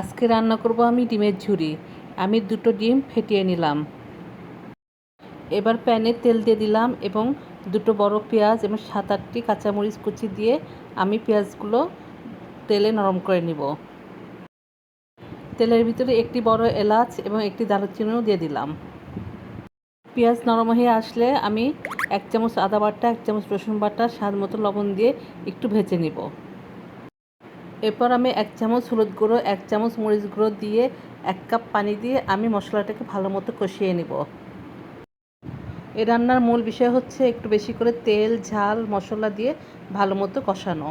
আজকে রান্না করব আমি ডিমের ঝুরি। আমি দুটো ডিম ফেটিয়ে নিলাম। এবার প্যানে তেল দিয়ে দিলাম এবং দুটো বড় পেঁয়াজ এবং সাত আটটি কাঁচামরিচ কুচি দিয়ে আমি পেঁয়াজগুলো তেলে নরম করে নিব। তেলের ভিতরে একটি বড় এলাচ এবং একটি দারুচিনিও দিয়ে দিলাম। পেঁয়াজ নরম হয়ে আসলে আমি এক চামচ আদা বাটা, এক চামচ রসুন বাটা, স্বাদ মতো লবণ দিয়ে একটু ভেজে নিব। এরপর আমি এক চামচ হলুদ গুঁড়ো, এক চামচ মরিচ গুঁড়ো দিয়ে এক কাপ পানি দিয়ে আমি মশলাটাকে ভালো মতো কষিয়ে নিব। এ রান্নার মূল বিষয় হচ্ছে একটু বেশি করে তেল, ঝাল, মশলা দিয়ে ভালো মতো কষানো।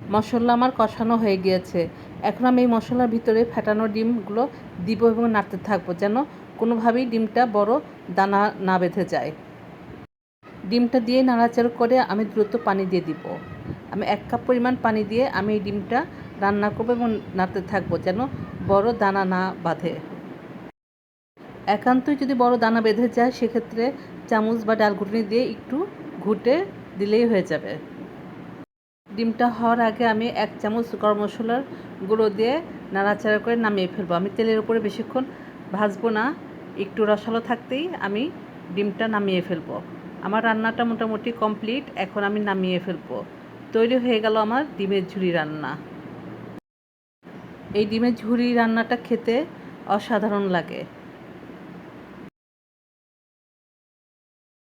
মশলা আমার কষানো হয়ে গিয়েছে। এখন আমি এই মশলার ভিতরে ফেটানো ডিমগুলো দিব এবং নাড়তে থাকব যেন কোনোভাবেই ডিমটা বড় দানা না বেঁধে যায়। ডিমটা দিয়ে নাড়াচাড়া করে আমি দ্রুত পানি দিয়ে দিব। আমি এক কাপ পরিমাণ পানি দিয়ে আমি এই ডিমটা রান্না করব এবং নাড়তে থাকব যেন বড় দানা না বাঁধে। একান্তই যদি বড় দানা বেঁধে যায়, সেক্ষেত্রে চামচ বা ডাল ঘুটনি দিয়ে একটু ঘুটে দিলেই হয়ে যাবে। ডিমটা হওয়ার আগে আমি এক চামচ গরম মশলার গুঁড়ো দিয়ে নাড়াচাড়া করে নামিয়ে ফেলব। আমি তেলের উপরে বেশিক্ষণ ভাজবো না, একটু রসালো থাকতেই আমি ডিমটা নামিয়ে ফেলব। আমার রান্নাটা মোটামুটি কমপ্লিট, এখন আমি নামিয়ে ফেলব। তৈরি হয়ে গেল আমার ডিমের ঝুড়ি রান্না। এই ডিমের ঝুড়ি রান্নাটা খেতে অসাধারণ লাগে।